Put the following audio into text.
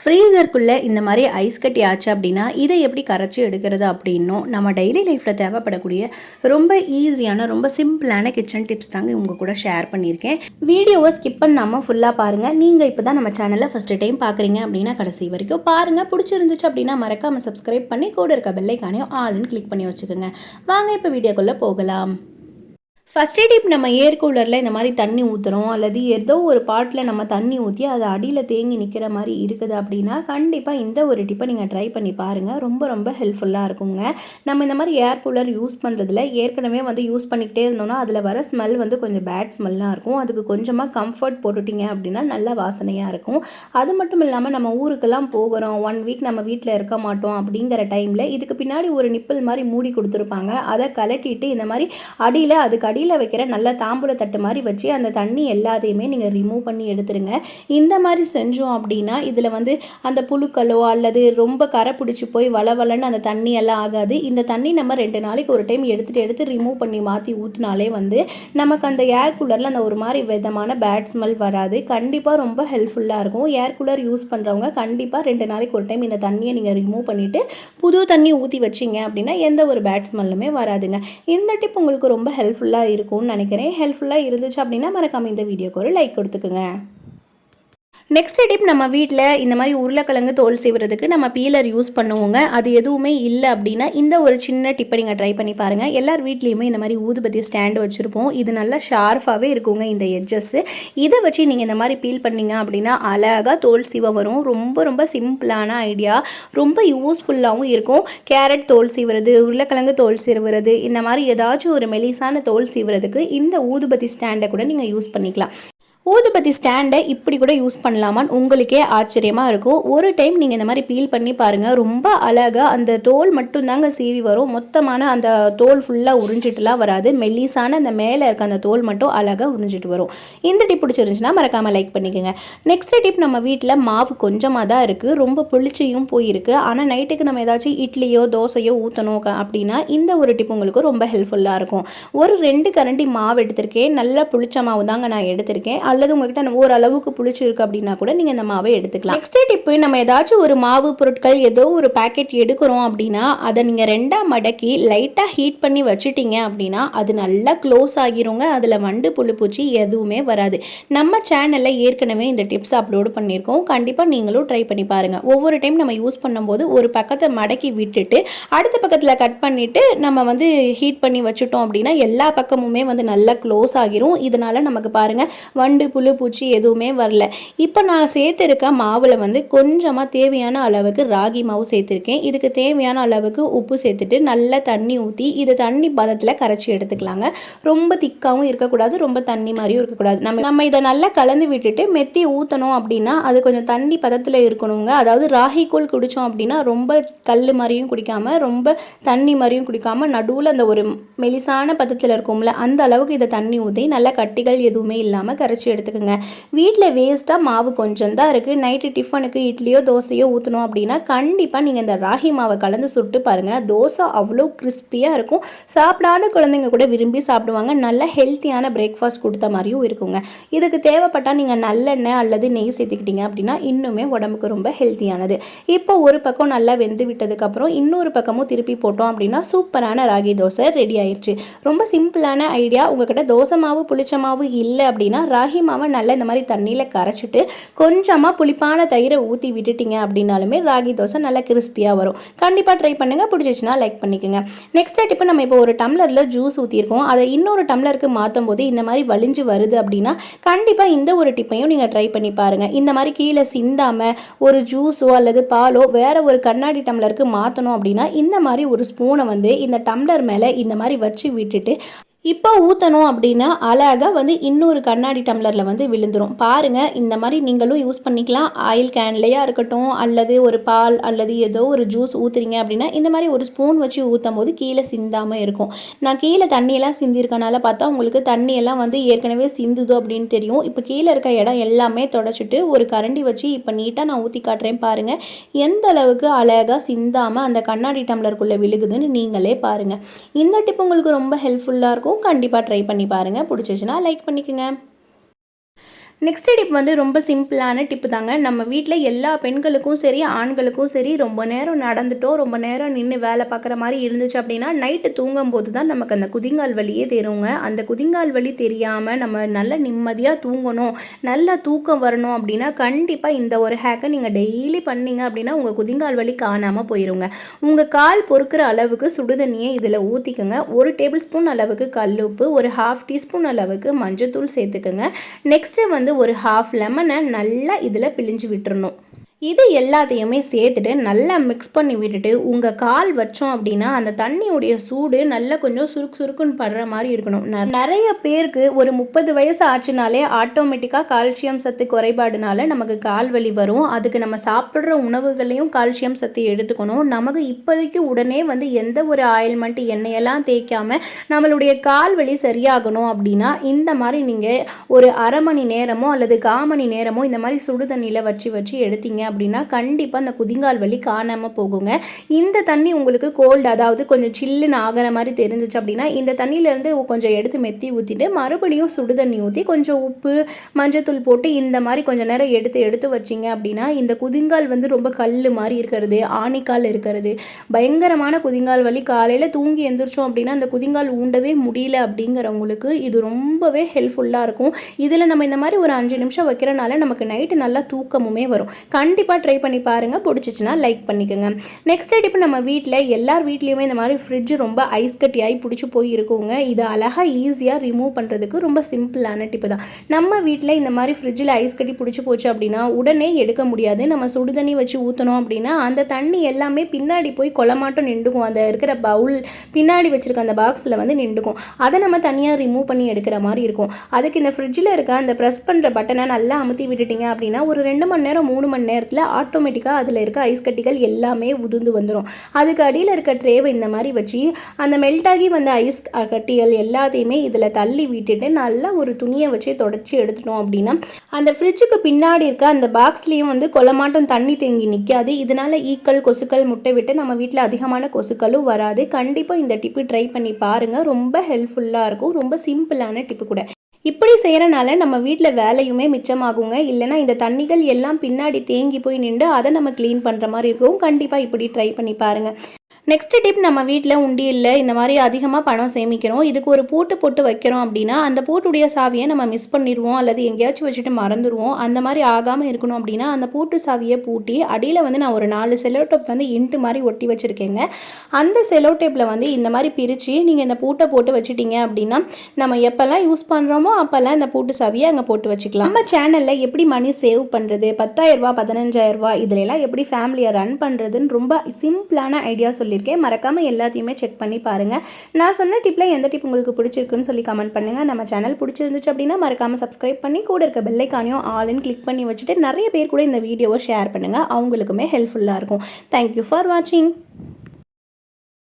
ஃப்ரீசருக்குள்ளே இந்த மாதிரி ஐஸ் கட்டி ஆச்சு அப்படின்னா இதை எப்படி கரைச்சி எடுக்கிறது அப்படின்னும் நம்ம டெய்லி லைஃப்பில் தேவைப்படக்கூடிய ரொம்ப ஈஸியான ரொம்ப சிம்பிளான கிச்சன் டிப்ஸ் தாங்க உங்கள் கூட ஷேர் பண்ணியிருக்கேன். வீடியோவை ஸ்கிப் பண்ணாமல் ஃபுல்லாக பாருங்கள் நீங்கள் இப்போ தான் நம்ம சேனலில் ஃபஸ்ட்டு டைம் பார்க்குறீங்க அப்படின்னா கடைசி வரைக்கும் பாருங்கள் பிடிச்சிருந்துச்சு அப்படின்னா மறக்காமல் சப்ஸ்கிரைப் பண்ணி கூட இருக்க பெல்லைக்கானையும் ஆளுன்னு கிளிக் பண்ணி வச்சுக்கோங்க. வாங்க இப்போ வீடியோக்குள்ளே போகலாம். ஃபஸ்ட் டிப் நம்ம ஏர் கூலரில் இந்த மாதிரி தண்ணி ஊற்றுறோம் அல்லது ஏதோ ஒரு பாட்டில் நம்ம தண்ணி ஊற்றி அது அடியில் தேங்கி நிற்கிற மாதிரி இருக்குது அப்படின்னா கண்டிப்பாக இந்த ஒரு டிப்பை நீங்கள் ட்ரை பண்ணி பாருங்கள் ரொம்ப ரொம்ப ஹெல்ப்ஃபுல்லாக இருக்குங்க. நம்ம இந்த மாதிரி ஏர் கூலர் யூஸ் பண்ணுறதுல ஏற்கனவே வந்து யூஸ் பண்ணிக்கிட்டே இருந்தோம்னா அதில் வர ஸ்மெல் வந்து கொஞ்சம் பேட் ஸ்மெல்லாக இருக்கும். அதுக்கு கொஞ்சமாக கம்ஃபர்ட் போட்டுட்டிங்க அப்படின்னா நல்ல வாசனையாக இருக்கும். அது மட்டும் இல்லாமல் நம்ம ஊருக்கெல்லாம் போகிறோம் ஒன் வீக் நம்ம வீட்டில் இருக்க மாட்டோம் அப்படிங்கிற டைமில் இதுக்கு பின்னாடி ஒரு நிப்பிள் மாதிரி மூடி கொடுத்துருப்பாங்க. அதை கலட்டிட்டு இந்த மாதிரி அடியில் அதுக்கு அடி அடியில் வைக்கிற நல்ல தாம்பூல தட்டு மாதிரி வச்சு அந்த தண்ணி எல்லாத்தையுமே நீங்கள் ரிமூவ் பண்ணி எடுத்துருங்க. இந்த மாதிரி செஞ்சோம் அப்படின்னா இதில் வந்து அந்த புழுக்களோ அல்லது ரொம்ப கரை பிடிச்சி போய் வளவலன்னு அந்த தண்ணி எல்லாம் ஆகாது. இந்த தண்ணி நம்ம ரெண்டு நாளைக்கு ஒரு டைம் எடுத்துகிட்டு எடுத்து ரிமூவ் பண்ணி மாற்றி ஊற்றினாலே வந்து நமக்கு அந்த ஏர் கூலரில் அந்த ஒரு மாதிரி விதமான பேட் ஸ்மெல் வராது. கண்டிப்பாக ரொம்ப ஹெல்ப்ஃபுல்லாக இருக்கும். ஏர் கூலர் யூஸ் பண்ணுறவங்க கண்டிப்பாக ரெண்டு நாளைக்கு ஒரு டைம் இந்த தண்ணியை நீங்கள் ரிமூவ் பண்ணிவிட்டு புது தண்ணி ஊற்றி வச்சிங்க அப்படின்னா எந்த ஒரு பேட் ஸ்மெல்லுமே வராதுங்க. இந்த டிப் உங்களுக்கு ரொம்ப ஹெல்ப்ஃபுல்லாக இருக்கும்னு நினைக்கிறேன். ஹெல்ப்ஃபுல்லாக இருந்துச்சு அப்படின்னா மறக்காமல் இந்த வீடியோக்கு ஒரு லைக் கொடுத்துக்குங்க. நெக்ஸ்ட் டிப் நம்ம வீட்டில் இந்த மாதிரி உருளைக்கிழங்கு தோல் செய்வதுக்கு நம்ம பீலர் யூஸ் பண்ணுவோங்க. அது எதுவுமே இல்லை அப்படின்னா இந்த ஒரு சின்ன டிப்பை நீங்கள் ட்ரை பண்ணி பாருங்கள் எல்லார் வீட்லேயுமே இந்த மாதிரி ஊதுபத்தி ஸ்டாண்டு வச்சுருப்போம். இது நல்லா ஷார்ப்பாகவே இருக்குங்க இந்த எட்ஜஸ்ஸு இதை வச்சு நீங்கள் இந்த மாதிரி பீல் பண்ணிங்க அப்படின்னா அழகாக தோல் சீவ வரும். ரொம்ப ரொம்ப சிம்பிளான ஐடியா ரொம்ப யூஸ்ஃபுல்லாகவும் இருக்கும். கேரட் தோல் சீவுறது உருளைக்கிழங்கு தோல் சீவுறது இந்த மாதிரி ஏதாச்சும் ஒரு மெலிசான தோல் சீவுறதுக்கு இந்த ஊதுபத்தி ஸ்டாண்டை கூட நீங்கள் யூஸ் பண்ணிக்கலாம். ஊதுபத்தி ஸ்டாண்டை இப்படி கூட யூஸ் பண்ணலாமான்னு உங்களுக்கே ஆச்சரியமாக இருக்கும். ஒரு டைம் நீங்கள் இந்த மாதிரி பீல் பண்ணி பாருங்கள் ரொம்ப அழகாக அந்த தோல் மட்டும்தாங்க சீவி வரும். மொத்தமான அந்த தோல் ஃபுல்லாக உறிஞ்சிட்டுலாம் வராது. மெல்லிசான அந்த மேலே இருக்க அந்த தோல் மட்டும் அழகாக உறிஞ்சிட்டு வரும். இந்த டிப் பிடிச்சிருந்துச்சுன்னா மறக்காமல் லைக் பண்ணிக்கோங்க. நெக்ஸ்ட் டிப் நம்ம வீட்டில் மாவு கொஞ்சமாக தான் இருக்குது ரொம்ப புளிச்சியும் போயிருக்கு. ஆனால் நைட்டுக்கு நம்ம ஏதாச்சும் இட்லியோ தோசையோ ஊற்றணும் அப்படின்னா இந்த ஒரு டிப் உங்களுக்கு ரொம்ப ஹெல்ப்ஃபுல்லாக இருக்கும். ஒரு ரெண்டு கரண்டி மாவு எடுத்திருக்கேன். நல்லா புளிச்ச மாவு தாங்க நான் எடுத்திருக்கேன். அல்லது உங்ககிட்ட ஓரளவுக்கு புளிச்சிருக்கு அப்படின்னா கூட நீங்கள் இந்த மாவை எடுத்துக்கலாம். நெக்ஸ்ட் டிப்பு நம்ம ஏதாச்சும் ஒரு மாவு பொருட்கள் ஏதோ ஒரு பேக்கெட் எடுக்கிறோம் அப்படின்னா அதை நீங்கள் ரெண்டாக மடக்கி லைட்டாக ஹீட் பண்ணி வச்சுட்டீங்க அப்படின்னா அது நல்லா க்ளோஸ் ஆகிருங்க. அதில் வண்டு புழுப்பூச்சி எதுவுமே வராது. நம்ம சேனலில் ஏற்கனவே இந்த டிப்ஸ் அப்லோடு பண்ணியிருக்கோம். கண்டிப்பாக நீங்களும் ட்ரை பண்ணி பாருங்கள் ஒவ்வொரு டைம் நம்ம யூஸ் பண்ணும்போது ஒரு பக்கத்தை மடக்கி விட்டுட்டு அடுத்த பக்கத்தில் கட் பண்ணிவிட்டு நம்ம வந்து ஹீட் பண்ணி வச்சுட்டோம் அப்படின்னா எல்லா பக்கமுமே வந்து நல்லா க்ளோஸ் ஆகிரும். இதனால் நமக்கு பாருங்கள் வண்டு பூண்டு புழு பூச்சி எதுவுமே வரல. இப்போ நான் சேர்த்துருக்க மாவில் வந்து கொஞ்சமாக தேவையான அளவுக்கு ராகி மாவு சேர்த்துருக்கேன். இதுக்கு தேவையான அளவுக்கு உப்பு சேர்த்துட்டு நல்லா தண்ணி ஊற்றி இதை தண்ணி பதத்தில் கரைச்சி எடுத்துக்கலாங்க. ரொம்ப திக்காகவும் இருக்கக்கூடாது ரொம்ப தண்ணி மாதிரியும் இருக்கக்கூடாது. நம்ம நம்ம இதை நல்லா கலந்து விட்டுட்டு மெத்தி ஊற்றணும் அப்படின்னா அது கொஞ்சம் தண்ணி பதத்தில் இருக்கணுங்க. அதாவது ராகி கூழ் குடித்தோம் அப்படின்னா ரொம்ப கல் மாதிரியும் குடிக்காமல் ரொம்ப தண்ணி மாதிரியும் குடிக்காமல் நடுவில் அந்த ஒரு மெலிசான பதத்தில் இருக்கும்ல அந்த அளவுக்கு இதை தண்ணி ஊற்றி நல்லா கட்டிகள் எதுவுமே இல்லாமல் கரைச்சி எடுத்துக்கோங்க. வீட்டில் வேஸ்ட்டாக மாவு கொஞ்சம் தான் இருக்குது நைட்டு டிஃபனுக்கு இட்லியோ தோசையோ ஊற்றணும் அப்படின்னா கண்டிப்பாக நீங்கள் இந்த ராகி மாவை கலந்து சுட்டு பாருங்கள் தோசை அவ்வளோ கிறிஸ்பியாக இருக்கும். சாப்பிடாத குழந்தைங்க கூட விரும்பி சாப்பிடுவாங்க. நல்ல ஹெல்த்தியான பிரேக்ஃபாஸ்ட் கொடுத்த மாதிரியும் இருக்குங்க. இதுக்கு தேவைப்பட்டால் நீங்கள் நல்லெண்ணெய் அல்லது நெய் சேர்த்துக்கிட்டீங்க அப்படின்னா இன்னுமே உடம்புக்கு ரொம்ப ஹெல்த்தியானது இப்போ ஒரு பக்கம் நல்லா வெந்து விட்டதுக்கப்புறம் இன்னொரு பக்கமும் திருப்பி போட்டோம் அப்படின்னா சூப்பரான ராகி தோசை ரெடி ஆயிடுச்சு ரொம்ப சிம்பிளான ஐடியா உங்ககிட்ட தோசை மாவு புளிச்ச மாவு இல்லை அப்படின்னா ராகி ராகி மாவை நல்லா இந்த மாதிரி தண்ணியில் கரைச்சிட்டு கொஞ்சமாக புளிப்பான தயிரை ஊற்றி விட்டுட்டிங்க அப்படின்னாலுமே ராகி தோசை நல்லா கிறிஸ்பியாக வரும். கண்டிப்பாக ட்ரை பண்ணுங்கள் பிடிச்சிச்சுன்னா லைக் பண்ணிக்கோங்க. நெக்ஸ்ட் டிப்பு நம்ம இப்போ ஒரு டம்ளரில் ஜூஸ் ஊற்றிருக்கோம் அதை இன்னொரு டம்ளருக்கு மாற்றும் போது இந்த மாதிரி வலிஞ்சு வருது அப்படின்னா கண்டிப்பாக இந்த ஒரு டிப்பையும் நீங்கள் ட்ரை பண்ணி பாருங்கள் இந்த மாதிரி கீழே சிந்தாமல் ஒரு ஜூஸோ அல்லது பாலோ வேறு ஒரு கண்ணாடி டம்ளருக்கு மாற்றணும் அப்படின்னா இந்த மாதிரி ஒரு ஸ்பூனை வந்து இந்த டம்ளர் மேலே இந்த மாதிரி வச்சு விட்டுட்டு இப்போ ஊற்றணும் அப்படின்னா அழகாக வந்து இன்னொரு கண்ணாடி டம்ளரில் வந்து விழுந்துடும் பாருங்கள் இந்த மாதிரி நீங்களும் யூஸ் பண்ணிக்கலாம். ஆயில் கேன்லேயா இருக்கட்டும் அல்லது ஒரு பால் அல்லது ஏதோ ஒரு ஜூஸ் ஊற்றுறீங்க அப்படின்னா இந்த மாதிரி ஒரு ஸ்பூன் வச்சு ஊற்றும் போது கீழே சிந்தாமல் இருக்கும். நான் கீழே தண்ணியெல்லாம் சிந்திருக்கனால பார்த்தா உங்களுக்கு தண்ணியெல்லாம் வந்து ஏற்கனவே சிந்துதோ அப்படின்னு தெரியும். இப்போ கீழே இருக்க இடம் எல்லாமே தொடச்சிட்டு ஒரு கரண்டி வச்சு இப்போ நீட்டாக நான் ஊற்றி காட்டுறேன் பாருங்கள் எந்த அளவுக்கு அழகாக சிந்தாமல் அந்த கண்ணாடி டம்ளருக்குள்ளே விழுகுதுன்னு நீங்களே பாருங்கள் இந்த டிப் உங்களுக்கு ரொம்ப ஹெல்ப்ஃபுல்லாக இருக்கும். இருக்கும். கண்டிப்பாக ட்ரை பண்ணி பாருங்கள் பிடிச்சிச்சின்னா லைக் பண்ணிக்கோங்க. நெக்ஸ்ட் டிப் வந்து ரொம்ப சிம்பிளான டிப்பு தாங்க. நம்ம வீட்டில் எல்லா பெண்களுக்கும் சரி ஆண்களுக்கும் சரி ரொம்ப நேரம் நடந்துட்டோம் ரொம்ப நேரம் நின்று வேலை பார்க்குற மாதிரி இருந்துச்சு அப்படின்னா நைட்டு தூங்கும்போது தான் நமக்கு அந்த குதிங்கால் வலியே தெரியுங்க. அந்த குதிங்கால் வலி தெரியாமல் நம்ம நல்ல நிம்மதியாக தூங்கணும் நல்ல தூக்கம் வரணும் அப்படின்னா கண்டிப்பாக இந்த ஒரு ஹேக்கை நீங்கள் டெய்லி பண்ணீங்க அப்படின்னா உங்கள் குதிங்கால் வலி காணாமல் போயிருங்க. உங்கள் கால் பொறுக்கிற அளவுக்கு சுடுதண்ணியை இதில் ஊற்றிக்கோங்க ஒரு டேபிள் ஸ்பூன் அளவுக்கு கல்லுப்பு ஒரு ஹாஃப் டீஸ்பூன் அளவுக்கு மஞ்சத்தூள் சேர்த்துக்கோங்க. நெக்ஸ்ட்டு வந்து ஒரு ஹாஃப் லெமனை நல்லா இதில் பிழிஞ்சு விட்டுறணும். இது எல்லாத்தையுமே சேர்த்துட்டு நல்லா மிக்ஸ் பண்ணி விட்டுட்டு உங்கள் கால் வச்சோம் அப்படின்னா அந்த தண்ணியுடைய சூடு நல்லா கொஞ்சம் சுருக்கு சுருக்குன்னு படுற மாதிரி இருக்கணும். நிறைய பேருக்கு ஒரு முப்பது வயசு ஆச்சுனாலே ஆட்டோமேட்டிக்காக கால்சியம் சத்து குறைபாடுனால நமக்கு கால் வலி வரும். அதுக்கு நம்ம சாப்பிட்ற உணவுகளையும் கால்சியம் சத்து எடுத்துக்கணும். நமக்கு இப்போதைக்கு உடனே வந்து எந்த ஒரு ஆயில்மெண்ட் எண்ணெயெல்லாம் தேய்க்காமல் நம்மளுடைய கால் வலி சரியாகணும் அப்படின்னா இந்த மாதிரி நீங்கள் ஒரு அரை மணி நேரமோ அல்லது கால் மணி நேரமோ இந்த மாதிரி சுடு தண்ணியில் வச்சு வச்சு எடுத்தீங்க அப்படின்னா கண்டிப்பாக அந்த குதிங்கால் வலி காணாமல் போகுங்க. இந்த தண்ணி உங்களுக்கு கோல்டு அதாவது கொஞ்சம் சில்லுன்னு ஆகிற மாதிரி தெரிஞ்சிச்சு அப்படின்னா இந்த தண்ணியிலேருந்து கொஞ்சம் எடுத்து மெத்தி ஊற்றிட்டு மறுபடியும் சுடு தண்ணி ஊற்றி கொஞ்சம் உப்பு மஞ்சத்தூள் போட்டு இந்த மாதிரி கொஞ்சம் நேரம் எடுத்து எடுத்து வச்சிங்க அப்படின்னா இந்த குதிங்கால் வந்து ரொம்ப கல் மாதிரி இருக்கிறது ஆணிக்கால் இருக்கிறது. பயங்கரமான குதிங்கால் வலி. காலையில் தூங்கி எந்திரிச்சோம் அப்படின்னா அந்த குதிங்கால் ஊண்டவே முடியல அப்படிங்கிறவங்களுக்கு இது ரொம்பவே ஹெல்ப்ஃபுல்லாக இருக்கும். இதில் நம்ம இந்த மாதிரி ஒரு அஞ்சு நிமிஷம் வைக்கிறனால நமக்கு நைட்டு நல்லா தூக்கமுமே வரும். கண்டிப்பாக கண்டிப்பாக ட்ரை பண்ணி பாருங்கள் பிடிச்சிச்சின்னா லைக் பண்ணிக்கோங்க. நெக்ஸ்ட் இப்போ நம்ம வீட்டில் எல்லார் வீட்லேயுமே இந்த மாதிரி ஃப்ரிட்ஜ் ரொம்ப ஐஸ் கட்டியாகி பிடிச்சி போய் இருக்குங்க இதை அழகாக ஈஸியாக ரிமூவ் பண்ணுறதுக்கு ரொம்ப சிம்பிளான டிப்பு தான். நம்ம வீட்டில் இந்த மாதிரி ஃப்ரிட்ஜில் ஐஸ் கட்டி பிடிச்சி போச்சு அப்படின்னா உடனே எடுக்க முடியாது. நம்ம சுடு தண்ணி வச்சு ஊற்றணும் அப்படின்னா அந்த தண்ணி எல்லாமே பின்னாடி போய் கொலமாட்டம் நின்றுக்கும் அந்த இருக்கிற பவுல் பின்னாடி வச்சுருக்க அந்த பாக்ஸில் வந்து நின்றுக்கும் அதை நம்ம தனியாக ரிமூவ் பண்ணி எடுக்கிற மாதிரி இருக்கும். அதுக்கு இந்த ஃப்ரிட்ஜில் இருக்க அந்த ப்ரெஸ் பண்ணுற பட்டனை நல்லா அமுத்தி விட்டுட்டிங்க அப்படின்னா ஒரு ரெண்டு மணி நேரம் மூணு மணி நேரத்தில் நேரத்தில் ஆட்டோமேட்டிக்காக அதில் இருக்க ஐஸ் கட்டிகள் எல்லாமே உதிர்ந்து வந்துடும் அதுக்கு அடியில் இருக்க ட்ரேவை இந்த மாதிரி வச்சு அந்த மெல்ட் ஆகி வந்த ஐஸ் கட்டிகள் எல்லாத்தையுமே இதில் தள்ளி விட்டுட்டு நல்லா ஒரு துணியை வச்சு தொடச்சி எடுத்துட்டோம் அப்படின்னா அந்த ஃப்ரிட்ஜுக்கு பின்னாடி இருக்க அந்த பாக்ஸ்லேயும் வந்து கொலமாட்டம் தண்ணி தேங்கி நிற்காது இதனால் ஈக்கள் கொசுக்கள் முட்டை விட்டு நம்ம வீட்டில் அதிகமான கொசுக்களும் வராது. கண்டிப்பாக இந்த டிப்பு ட்ரை பண்ணி பாருங்கள் ரொம்ப ஹெல்ப்ஃபுல்லாக இருக்கும். ரொம்ப சிம்பிளான டிப்பு கூட. இப்படி செய்கிறனால நம்ம வீட்டில் வேலையுமே மிச்சமாகுங்க. இல்லைனா இந்த தண்ணிகள் எல்லாம் பின்னாடி தேங்கி போய் நின்று அதை நம்ம க்ளீன் பண்ணுற மாதிரி இருக்கும். கண்டிப்பாக இப்படி ட்ரை பண்ணி பாருங்கள் நெக்ஸ்ட் டிப் நம்ம வீட்டில் உண்டியில் இந்த மாதிரி அதிகமாக பணம் சேமிக்கிறோம். இதுக்கு ஒரு பூட்டு போட்டு வைக்கிறோம் அப்படின்னா அந்த பூட்டுடைய சாவியை நம்ம மிஸ் பண்ணிடுவோம் அல்லது எங்கேயாச்சும் வச்சுட்டு மறந்துடுவோம். அந்த மாதிரி ஆகாமல் இருக்கணும் அப்படின்னா அந்த பூட்டு சாவியை பூட்டி அடியில் வந்து நான் ஒரு நாலு செலோ டேப் வந்து இன்ட்டு மாதிரி ஒட்டி வச்சுருக்கேங்க. அந்த செலோ டேப்பில் வந்து இந்த மாதிரி பிரித்து நீங்கள் இந்த பூட்டை போட்டு வச்சுட்டீங்க அப்படின்னா நம்ம எப்போல்லாம் யூஸ் பண்ணுறோமோ அப்போல்லாம் இந்த பூட்டு சாவியை அங்கே போட்டு வச்சுக்கலாம். நம்ம சேனலில் எப்படி மணி சேவ் பண்ணுறது பத்தாயிரரூபா பதினஞ்சாயிரரூபா இதிலெல்லாம் எப்படி ஃபேமிலியை ரன் பண்ணுறதுன்னு ரொம்ப சிம்பிளான ஐடியா சொல்லி சொல்லியிருக்கேன். மறக்காமல் எல்லாத்தையுமே செக் பண்ணி பாருங்கள் நான் சொன்ன டிப்பில் எந்த டிப் உங்களுக்கு பிடிச்சிருக்குன்னு சொல்லி கமெண்ட் பண்ணுங்கள் நம்ம சேனல் பிடிச்சிருந்துச்சு அப்படின்னா மறக்காமல் சப்ஸ்கிரைப் பண்ணி கூட இருக்க பெல்லைக்கானையும் ஆல்னு கிளிக் பண்ணி வச்சுட்டு நிறைய பேர் கூட இந்த வீடியோவை ஷேர் பண்ணுங்கள் அவங்களுக்குமே ஹெல்ப்ஃபுல்லாக இருக்கும். தேங்க்யூ ஃபார் வாட்சிங்